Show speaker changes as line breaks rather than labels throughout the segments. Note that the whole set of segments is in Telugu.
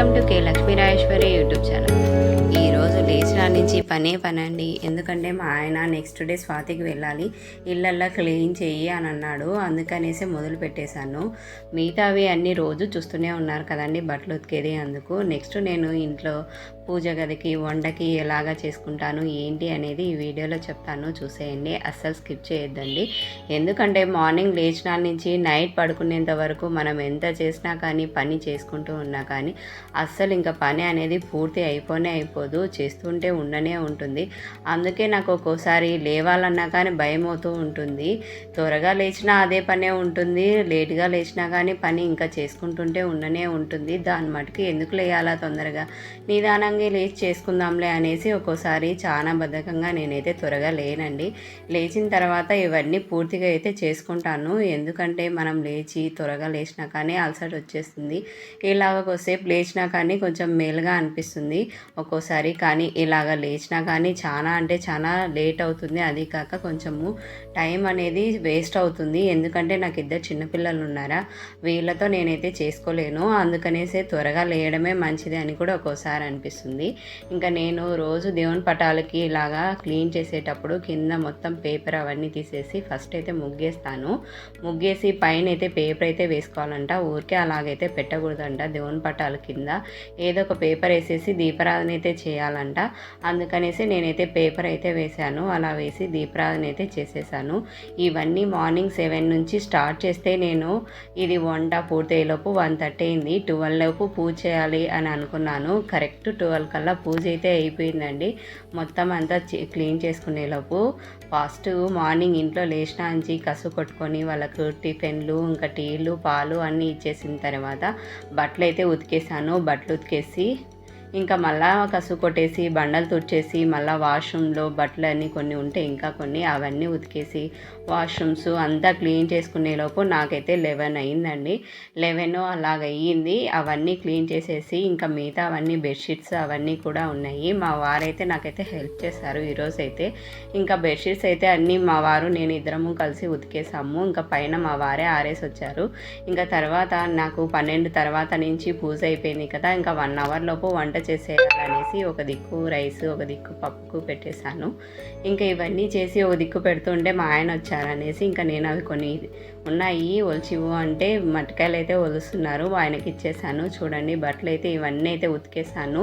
Welcome to K Lakshmirajeshwari YouTube channel. ఈరోజు లేచిన నుంచి పనే పనండి. ఎందుకంటే మా ఆయన నెక్స్ట్ డే స్వాతికి వెళ్ళాలి. ఇళ్ళల్లా క్లీన్ చెయ్యి అని అన్నాడు. అందుకనేసి మొదలు పెట్టేశాను. మిగతావి అన్ని రోజు చూస్తూనే ఉన్నారు కదండి బట్టలు ఉతికేది అందుకు. నెక్స్ట్ నేను ఇంట్లో పూజ గదికి వండకి ఎలాగా చేసుకుంటాను ఏంటి అనేది ఈ వీడియోలో చెప్తాను. చూసేయండి. అస్సలు స్కిప్ చేయొద్దండి. ఎందుకంటే మార్నింగ్ లేచిన నుంచి నైట్ పడుకునేంత వరకు మనం ఎంత చేసినా కానీ పని చేసుకుంటూ ఉన్నా కానీ అస్సలు ఇంకా పని అనేది పూర్తి అయిపోనే అయిపోదు. చేస్తుంటే ఉండనే ఉంటుంది. అందుకే నాకు ఒక్కోసారి లేవాలన్నా కానీ భయం అవుతూ ఉంటుంది. త్వరగా లేచినా అదే పనే ఉంటుంది. లేట్గా లేచినా కానీ పని ఇంకా చేసుకుంటుంటే ఉండనే ఉంటుంది. దాని మటుకు ఎందుకు లేయాలా తొందరగా? నిదానంగా లేచి చేసుకుందాంలే అనేసి ఒక్కోసారి చాలా బద్ధకంగా నేనైతే త్వరగా లేనండి. లేచిన తర్వాత ఇవన్నీ పూర్తిగా అయితే చేసుకుంటాను. ఎందుకంటే మనం లేచి త్వరగా లేచినా కానీ అలసట వచ్చేస్తుంది. ఇలాగ కొద్దిసేపు లేచినా కానీ కొంచెం మేలుగా అనిపిస్తుంది. ఒక్కోసారి కానీ ఇలాగ లేచినా కానీ చాలా అంటే చాలా లేట్ అవుతుంది. అది కాక కొంచెము టైం అనేది వేస్ట్ అవుతుంది. ఎందుకంటే నాకు ఇద్దరు చిన్నపిల్లలు ఉన్నారా? వీళ్ళతో నేనైతే చేసుకోలేను. అందుకనేసే త్వరగా లేయడమే మంచిది అని కూడా ఒక్కోసారి అనిపిస్తుంది. ఇంకా నేను రోజు దేవుని పటాలకి ఇలాగా క్లీన్ చేసేటప్పుడు కింద మొత్తం పేపర్ అవన్నీ తీసేసి ఫస్ట్ అయితే ముగ్గేస్తాను. ముగ్గేసి పైన అయితే పేపర్ అయితే వేసుకోవాలంట. ఊరికే అలాగైతే పెట్టకూడదంట దేవుని పటాల కింద. ఏదో ఒక పేపర్ వేసేసి దీపారాధన అయితే చేయాలంట. అందుకనేసి నేనైతే పేపర్ అయితే వేశాను. అలా వేసి దీపారాధన అయితే చేసేసాను. ఇవన్నీ మార్నింగ్ సెవెన్ నుంచి స్టార్ట్ చేస్తే నేను ఇది వంట పూర్తయ్యేలోపు వన్ థర్టీ అయింది. ట్వెల్వ్ లోపు పూజ చేయాలి అని అనుకున్నాను. కరెక్ట్ ట్వెల్వ్ కల్లా పూజ అయితే అయిపోయిందండి. మొత్తం అంతా క్లీన్ చేసుకునేలోపు ఫస్ట్ మార్నింగ్ ఇంట్లో లేచిన నుంచి కసు కొట్టుకొని వాళ్ళకు టిఫిన్లు ఇంకా టీలు పాలు అన్నీ ఇచ్చేసిన తర్వాత బట్టలు అయితే ఉతికేసాను. బట్టలు ఉతికేసి ఇంకా మళ్ళా కసు కొట్టేసి బండలు తుడిచేసి మళ్ళీ వాష్రూమ్లో బట్టలు అన్నీ కొన్ని ఉంటే ఇంకా కొన్ని అవన్నీ ఉతికేసి వాష్రూమ్స్ అంతా క్లీన్ చేసుకునేలోపు నాకైతే లెవెన్ అయ్యిందండి లెవెన్ అలాగ అయ్యింది అవన్నీ క్లీన్ చేసేసి ఇంకా మిగతా అవన్నీ బెడ్షీట్స్ అవన్నీ కూడా ఉన్నాయి. మా వారైతే నాకైతే హెల్ప్ చేశారు ఈరోజు అయితే ఇంకా బెడ్షీట్స్ అయితే అన్నీ మా వారు నేను ఇద్దరము కలిసి ఉతికేసాము. ఇంకా పైన మా వారే ఆరేసి వచ్చారు. ఇంకా తర్వాత నాకు పన్నెండు తర్వాత నుంచి పూజ అయిపోయింది కదా ఇంకా వన్ అవర్ లోపు వంట చేసేయాలనేసి ఒక దిక్కు రైస్ ఒక దిక్కు పప్పుకు పెట్టేశాను. ఇంకా ఇవన్నీ చేసి ఒక దిక్కు పెడుతుంటే మా ఆయన వచ్చారనేసి ఇంకా నేను అవి కొన్ని ఉన్నాయి. ఒలిచివు అంటే మటకాయలు అయితే ఒలుస్తున్నారు ఆయనకి ఇచ్చేసాను చూడండి బట్టలు అయితే ఇవన్నీ అయితే ఉతికేసాను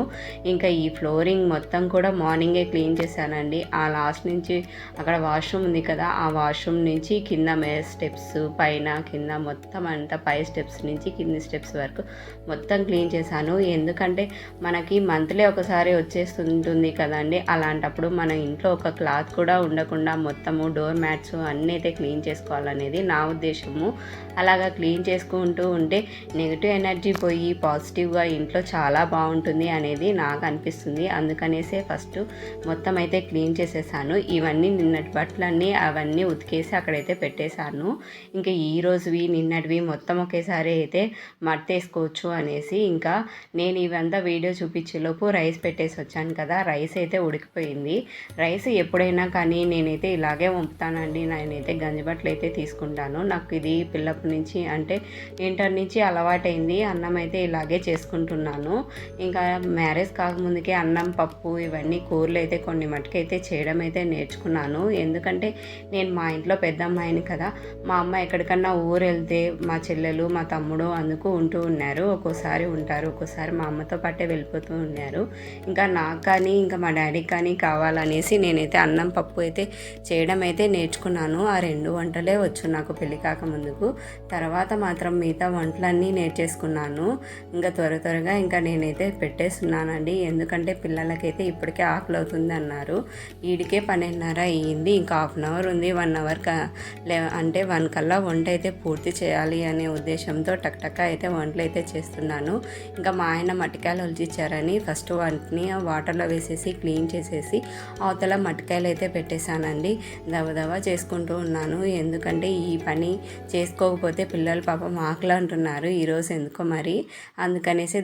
ఇంకా ఈ ఫ్లోరింగ్ మొత్తం కూడా మార్నింగే క్లీన్ చేశానండి. ఆ లాస్ట్ నుంచి అక్కడ వాష్రూమ్ ఉంది కదా ఆ వాష్రూమ్ నుంచి కింద మే స్టెప్స్ పైన కింద మొత్తం అంతా పై స్టెప్స్ నుంచి కింది స్టెప్స్ వరకు మొత్తం క్లీన్ చేశాను. ఎందుకంటే మనకి మంత్లీ ఒకసారి వచ్చేస్తుంటుంది కదండి. అలాంటప్పుడు మన ఇంట్లో ఒక క్లాత్ కూడా ఉండకుండా మొత్తము డోర్ మ్యాట్స్ అన్నీ అయితే క్లీన్ చేసుకోవాలనేది నా ఉద్దేశము. అలాగా క్లీన్ చేసుకుంటూ ఉంటే నెగిటివ్ ఎనర్జీ పోయి పాజిటివ్గా ఇంట్లో చాలా బాగుంటుంది అనేది నాకు అనిపిస్తుంది. అందుకనేసే ఫస్ట్ మొత్తం అయితే క్లీన్ చేసేసాను. ఇవన్నీ నిన్నటి బట్టలన్నీ అవన్నీ ఉతికేసి అక్కడైతే పెట్టేశాను. ఇంకా ఈ రోజువి నిన్నటివి మొత్తం ఒకేసారి అయితే మట్టేసుకోవచ్చు అనేసి ఇంకా నేను ఇవంతా వీడియో లోపు రైస్ పెట్టేసి వచ్చాను కదా రైస్ అయితే ఉడికిపోయింది. రైస్ ఎప్పుడైనా కానీ నేనైతే ఇలాగే వంపుతానండి. నేనైతే గంజిబట్టలు అయితే తీసుకుంటాను. నాకు ఇది పిల్లప్పటి నుంచి అంటే ఇంటర్ నుంచి అలవాటైంది. అన్నం అయితే ఇలాగే చేసుకుంటున్నాను. ఇంకా మ్యారేజ్ కాకముందుకే అన్నం పప్పు ఇవన్నీ కూరలు అయితే కొన్ని మటుకైతే చేయడం అయితే నేర్చుకున్నాను. ఎందుకంటే నేను మా ఇంట్లో పెద్ద అమ్మాయిని కదా మా అమ్మ ఎక్కడికన్నా ఊరు వెళ్తే మా చెల్లెలు మా తమ్ముడు అందుకు ఉంటూ ఉన్నారు. ఒక్కోసారి ఉంటారు ఒక్కోసారి మా అమ్మతో పాటే వెళ్ళిపోతారు చెప్తూ ఉన్నారు. ఇంకా నాకు కానీ ఇంకా మా డాడీకి కానీ కావాలనేసి నేనైతే అన్నం పప్పు అయితే చేయడం అయితే నేర్చుకున్నాను. ఆ రెండు వంటలే వచ్చు నాకు పెళ్ళి కాకముందుకు తర్వాత మాత్రం మిగతా వంటలన్నీ నేర్చేసుకున్నాను. ఇంకా త్వర త్వరగా ఇంకా నేనైతే పెట్టేస్తున్నానండి. ఎందుకంటే పిల్లలకైతే ఇప్పటికే ఆకలి అవుతుంది అన్నారు. వీడికే పన్నెండున్నర అయ్యింది. ఇంకా హాఫ్ అన్ అవర్ ఉంది. వన్ అవర్ క లే- అంటే వన్ కల్లా వంట అయితే పూర్తి చేయాలి అనే ఉద్దేశంతో టక్ టక్ అయితే వంటలు అయితే చేస్తున్నాను. ఇంకా మా ఆయన మట్టికాయలు ఒలిచిచ్చారు అవుతారని ఫస్ట్ వాటిని వాటర్లో వేసేసి క్లీన్ చేసేసి అవతల మట్టికాయలు అయితే పెట్టేశానండి. దవదవ చేసుకుంటూ ఉన్నాను. ఎందుకంటే ఈ పని చేసుకోకపోతే పిల్లలు పాపం ఆకలి అంటున్నారు. ఈరోజు ఎందుకో మరి? అందుకనేసి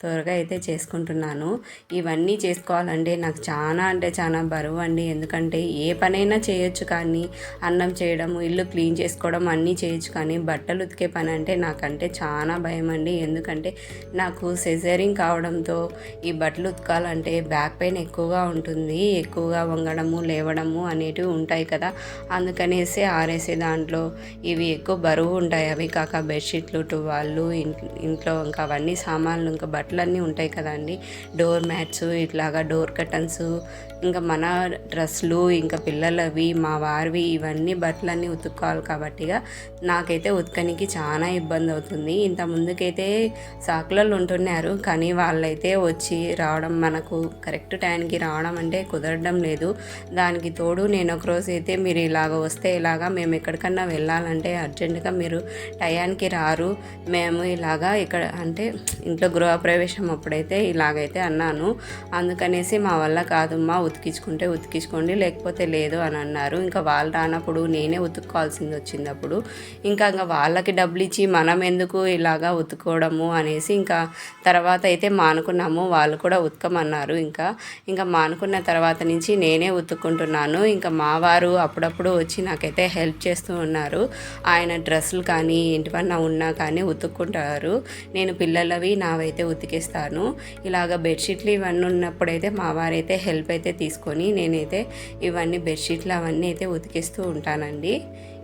త్వరగా అయితే చేసుకుంటున్నాను. ఇవన్నీ చేసుకోవాలంటే నాకు చాలా అంటే చాలా బరువు అండి. ఎందుకంటే ఏ పనైనా చేయొచ్చు కానీ అన్నం చేయడము ఇల్లు క్లీన్ చేసుకోవడం అన్నీ చేయొచ్చు కానీ బట్టలు ఉతికే పని అంటే నాకంటే చాలా భయం అండి. ఎందుకంటే నాకు సెజరింగ్ కావడంతో ఈ బట్టలు ఉతకాలంటే బ్యాక్ పెయిన్ ఎక్కువగా ఉంటుంది ఎక్కువగా వంగడము లేవడము అనేటివి ఉంటాయి కదా. అందుకనేసి ఆరేసే దాంట్లో ఇవి ఎక్కువ బరువు ఉంటాయి. అవి కాక బెడ్షీట్లు టువాళ్ళు ఇంట్లో ఇంకా అవన్నీ సామాన్లు ఇంకా బట్టలు అన్నీ ఉంటాయి కదండి డోర్ మ్యాట్స్ ఇట్లాగా డోర్ కర్టన్స్ ఇంకా మన డ్రెస్సులు ఇంకా పిల్లలవి మా వారివి ఇవన్నీ బట్టలన్నీ ఉతుక్కోవాలి కాబట్టిగా నాకైతే ఉతకనికి చాలా ఇబ్బంది అవుతుంది. ఇంత ముందుకైతే సాకులలో ఉంటున్నారు కానీ వాళ్ళైతే వచ్చి రావడం మనకు కరెక్ట్ టైంకి రావడం అంటే కుదరడం లేదు. దానికి తోడు నేను ఒక రోజు అయితే మీరు ఇలాగ వస్తే ఇలాగా మేము ఎక్కడికన్నా వెళ్ళాలంటే అర్జెంటుగా మీరు టయానికి రారు. మేము ఇలాగా ఇక్కడ అంటే ఇంట్లో గృహప్రవేశం అప్పుడైతే ఇలాగైతే అన్నాను. అందుకనేసి మా వల్ల కాదమ్మా ఉతికించుకుంటే ఉతికించుకోండి లేకపోతే లేదు అని అన్నారు. ఇంకా వాళ్ళు రానప్పుడు నేనే ఉతుక్కోవాల్సింది వచ్చింది అప్పుడు ఇంకా ఇంకా వాళ్ళకి డబ్బులు ఇచ్చి మనం ఎందుకు ఇలాగా ఉతుక్కోవడము అనేసి ఇంకా తర్వాత అయితే మానుకున్నాము వాళ్ళు కూడా ఉతకమన్నారు. ఇంకా ఇంకా మానుకున్న తర్వాత నుంచి నేనే ఉతుక్కుంటున్నాను. ఇంకా మా వారు అప్పుడప్పుడు వచ్చి నాకైతే హెల్ప్ చేస్తూ ఉన్నారు. ఆయన డ్రెస్సులు కానీ ఇంటివన్నా ఉన్నా కానీ ఉతుక్కుంటారు. నేను పిల్లలవి నావైతే ఉతికిస్తాను. ఇలాగ బెడ్షీట్లు ఇవన్నీ ఉన్నప్పుడైతే మా వారైతే హెల్ప్ అయితే తీసుకొని నేనైతే ఇవన్నీ బెడ్షీట్లు అవన్నీ అయితే ఉతికిస్తూ ఉంటానండి.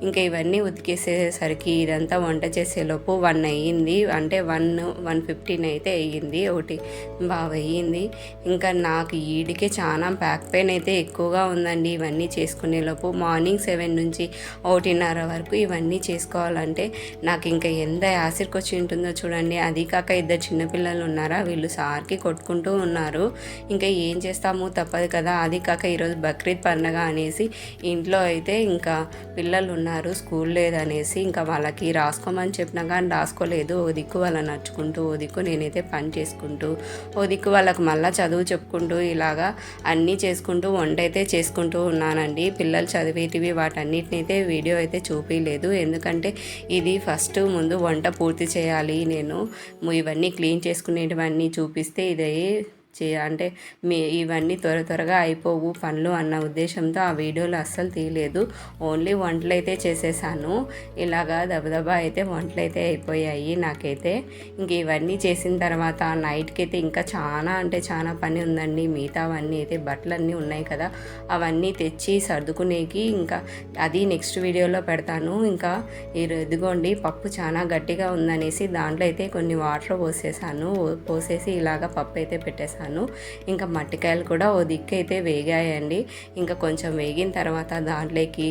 ఇంకా ఇవన్నీ ఉతికేసేసరికి ఇదంతా వంట చేసేలోపు వన్ అయ్యింది. అంటే వన్ వన్ ఫిఫ్టీన్ అయితే అయ్యింది. ఒకటి బాగా అయ్యింది. ఇంకా నాకు ఈడికే చాలా బ్యాక్ పెయిన్ అయితే ఎక్కువగా ఉందండి ఇవన్నీ చేసుకునేలోపు. మార్నింగ్ సెవెన్ నుంచి ఒకటిన్నర వరకు ఇవన్నీ చేసుకోవాలంటే నాకు ఇంకా ఎంత యాసిడ్కి వచ్చి ఉంటుందో చూడండి. అది కాక ఇద్దరు చిన్నపిల్లలు ఉన్నారా వీళ్ళు సార్కి కొట్టుకుంటూ ఉన్నారు. ఇంకా ఏం చేస్తాము? తప్పదు కదా. అది కాక ఈరోజు బక్రీద్ పండగ అనేసి ఇంట్లో అయితే ఇంకా పిల్లలు ఉన్నారు స్కూల్ లేదనేసి ఇంకా వాళ్ళకి రాసుకోమని చెప్పినా కానీ రాసుకోలేదు. ఓ దిక్కు వాళ్ళని నడుచుకుంటూ ఓ దిక్కు నేనైతే పని చేసుకుంటూ ఓ దిక్కు వాళ్ళకి మళ్ళీ చదువు చెప్పుకుంటూ ఇలాగా అన్నీ చేసుకుంటూ వంట అయితే చేసుకుంటూ ఉన్నానండి. పిల్లలు చదివేటివి వాటన్నిటిని అయితే వీడియో అయితే చూపించలేదు ఎందుకంటే ఇది ఫస్ట్ ముందు వంట పూర్తి చేయాలి. నేను ఇవన్నీ క్లీన్ చేసుకునేటివన్నీ చూపిస్తే ఇదే చే అంటే మీ ఇవన్నీ త్వర త్వరగా అయిపోవు పనులు అన్న ఉద్దేశంతో ఆ వీడియోలు అస్సలు తీయలేదు. ఓన్లీ వంటలు అయితే చేసేసాను. ఇలాగా దబదబా అయితే వంటలు అయితే అయిపోయాయి నాకైతే. ఇంక ఇవన్నీ చేసిన తర్వాత నైట్కి అయితే ఇంకా చాలా అంటే చాలా పని ఉందండి. మిగతావన్నీ అయితే బట్టలన్నీ ఉన్నాయి కదా అవన్నీ తెచ్చి సర్దుకునేకి ఇంకా అది నెక్స్ట్ వీడియోలో పెడతాను. ఇంకా ఇదిగోండి పప్పు చాలా గట్టిగా ఉందనేసి దాంట్లో అయితే కొన్ని వాటర్ పోసేసాను. పోసేసి ఇలాగ పప్పు అయితే పెట్టేశాను వేసాను ఇంకా మట్టికాయలు కూడా ఓ దిక్కు అయితే వేగాయండి. ఇంకా కొంచెం వేగిన తర్వాత దాంట్లోకి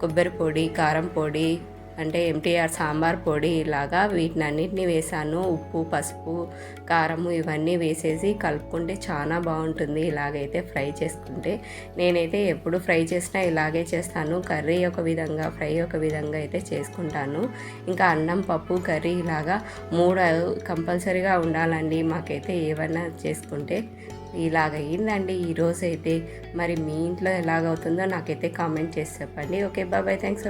కొబ్బరి పొడి కారం పొడి అంటే ఎంటీఆర్ సాంబార్ పొడి ఇలాగా వీటిని అన్నిటిని వేసాను ఉప్పు పసుపు కారము ఇవన్నీ వేసేసి కలుపుకుంటే చాలా బాగుంటుంది ఇలాగైతే ఫ్రై చేసుకుంటే. నేనైతే ఎప్పుడు ఫ్రై చేసినా ఇలాగే చేస్తాను. కర్రీ ఒక విధంగా ఫ్రై ఒక విధంగా అయితే చేసుకుంటాను. ఇంకా అన్నం పప్పు కర్రీ ఇలాగా మూడు కంపల్సరీగా ఉండాలండి. మాకైతే ఏమన్నా చేసుకుంటే ఇలాగ అయ్యిందండి ఈరోజు అయితే మరి మీ ఇంట్లో ఎలాగవుతుందో నాకైతే కామెంట్ చేసి చెప్పండి. ఓకే బాబాయ్ థ్యాంక్స్